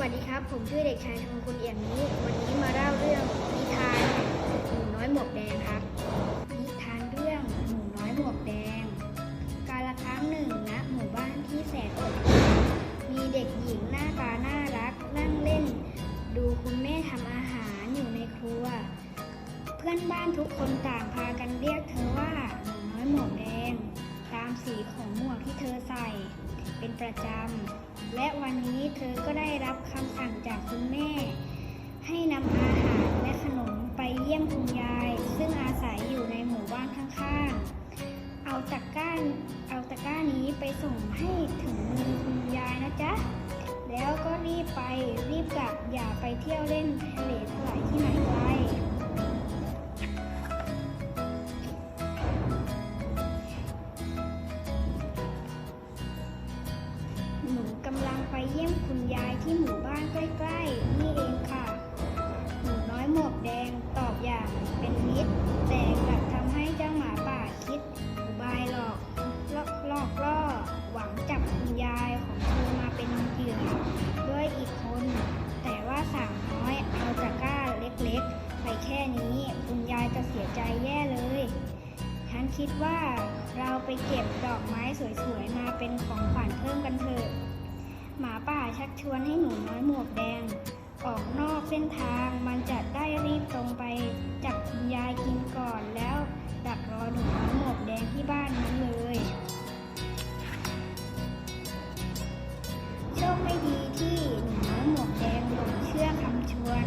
วัสดีครับ ผมชื่อเด็กชายธงคุณเอี่ยมนี้ วันนี้มาเล่าเรื่องนิทานหนูน้อยหมวกแดงครับ นิทานเรื่องหนูน้อยหมวกแดง กาลครั้งหนึ่งณหมู่บ้านที่แสนอบอุ่นมีเด็กหญิงหน้าตาน่ารักนั่งเล่น ดูคุณแม่ทำอาหารอยู่ในครัว เพื่อนบ้านทุกคนต่างพากันเรียกเธอว่าหนูน้อยหมวกแดง ตามสีของหมวกที่เธอใส่ เป็นประจำ และวันนี้เธอก็ได้รับคำสั่งจากคุณแม่ ให้นำอาหารและขนมไปเยี่ยมคุณยาย ซึ่งอาศัยอยู่ในหมู่บ้านข้างๆ เอาตะกร้าเอาตะกร้านี้ไปส่งให้ถึงมือคุณยายนะจ๊ะ แล้วก็รีบไปรีบกลับอย่าไปเที่ยวเล่นทะเลถลายที่ไหนไกล ยายที่หมู่บ้านใกล้ๆ นี่เองค่ะ หนูน้อยหมวกแดงตอบอย่างเป็นมิตร แต่กลับทำให้เจ้าหมาป่าคิดอุบายหลอกลอกลอกล่อหวังจับคุณยายของเธอมาเป็นเหยื่อด้วยอีกคน แต่ว่าสาวน้อยเอาตะกร้าเล็กๆ ไปแค่นี้คุณยายจะเสียใจแย่เลยฉันคิดว่าเราไปเก็บดอกไม้สวยๆ มาเป็นของขวัญเพิ่มกันเถอะ หมาป่าชักชวนให้หนูน้อยหมวกแดง ออกนอกเส้นทางมันจะได้รีบตรงไปจับคุณยายกินก่อนแล้วดักรอหนูน้อยหมวกแดงที่บ้านนั้นเลย โชคไม่ดีที่หนูน้อยหมวกแดงหลงเชื่อคำชวน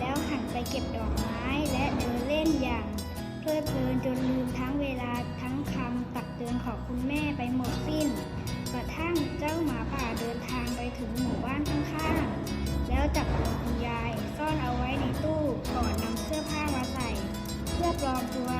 แล้วหันไปเก็บดอกไม้และเดินเล่นอย่างเพลิดเพลินจนลืมทั้งเวลาทั้งคำตักเตือนของคุณแม่ไปหมดสิ้น กระทั่งเจ้าหมาป่าเดินทางไปถึงหมู่บ้านข้างๆ แล้วจับตัวคุณยายซ่อนเอาไว้ในตู้ก่อนนำเสื้อผ้ามาใส่ เพื่อปลอมตัว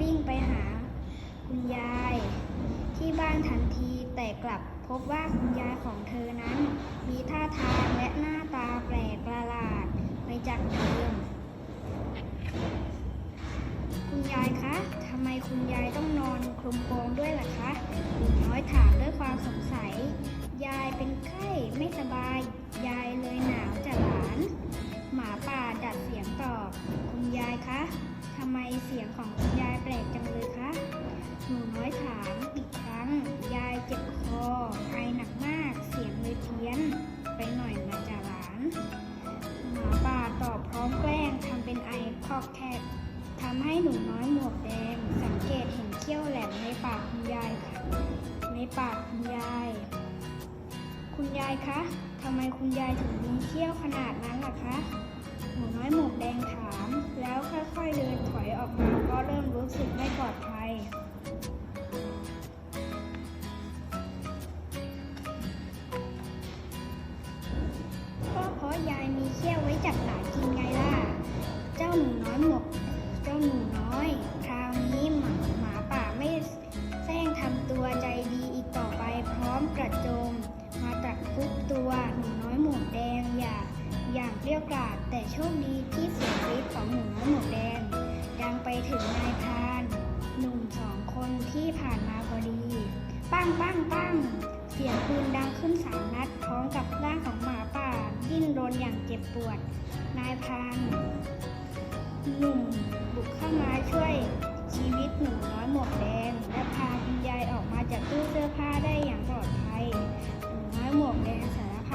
วิ่งไปหาคุณยายที่บ้านทันทีแต่กลับพบว่าคุณยายของเธอนั้น มีท่าทางและหน้าตาแปลกประหลาดไปจากเดิมคุณยายคะทำไมคุณยายต้องนอนคลุมโปงด้วยล่ะคะหนูน้อยถามด้วยความสงสัย ยายเป็นไข้ไม่สบาย ยายเลยหนาวจะหลาน หมาป่าดัดเสียงตอบ คุณยายคะทำไมเสียงของคุณยายแปลกจังเลยคะ หนูน้อยถามอีกครั้ง ยายเจ็บคอไอหนักมากเสียงเลยเพี้ยน ไปหน่อยนะจ๊ะหลาน หมาป่าตอบพร้อมแกล้งทำเป็นไอคอกแคกทำให้หนูน้อยหมวกแดง สังเกตเห็นเขี้ยวแหลมในปากคุณยายค่ะ ในปากคุณยาย คุณยายคะทำไมคุณยายถึงมีเขี้ยวขนาดนั้นล่ะคะ หนูน้อยหมวกแดงถาม อย่างเกลี้ยกล่อมแต่โชคดีที่เสียงฤทธิ์ของหนูน้อยหมวกแดง ดังไปถึงนายพราน หนุ่มสองคนที่ผ่านมาพอดี ปั้งปั้งปั้งเสียงปืนดังขึ้นสามนัดพร้อมกับร่างของหมาป่าดิ้นรนอย่างเจ็บปวด นายพรานหนุ่มบุกเข้ามาช่วยชีวิตหนูน้อยหมวกแดง และพาคุณยายออกมาจากตู้เสื้อผ้าได้อย่างปลอดภัย หนูน้อยหมวกแดง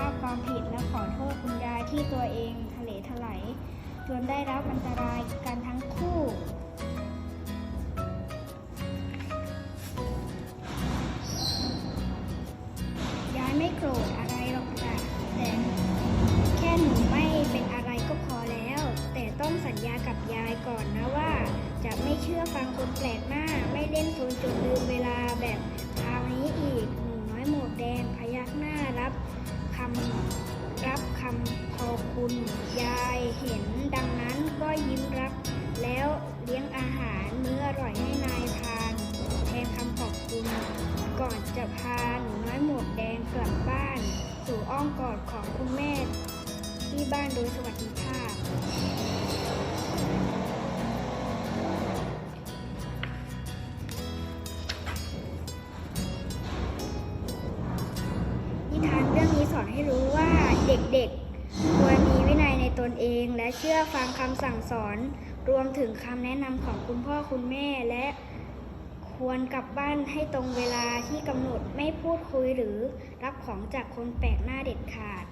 าพความผิดและขอโทษคุณยายที่ตัวเองทะเลถลายจนได้รับอันตรายกันทั้งคู่ยายไม่โกรธ อ้อมกอดของคุณแม่ ที่บ้านโดยสวัสดิภาพนิทานเรื่องนี้สอนให้รู้ว่าเด็กๆ ควรมีวินัยในตนเองและเชื่อฟังคำสั่งสอน รวมถึงคำแนะนำของคุณพ่อคุณแม่และ ควรกลับบ้านให้ตรงเวลาที่กำหนดไม่พูดคุยหรือรับของจากคนแปลกหน้าเด็ดขาด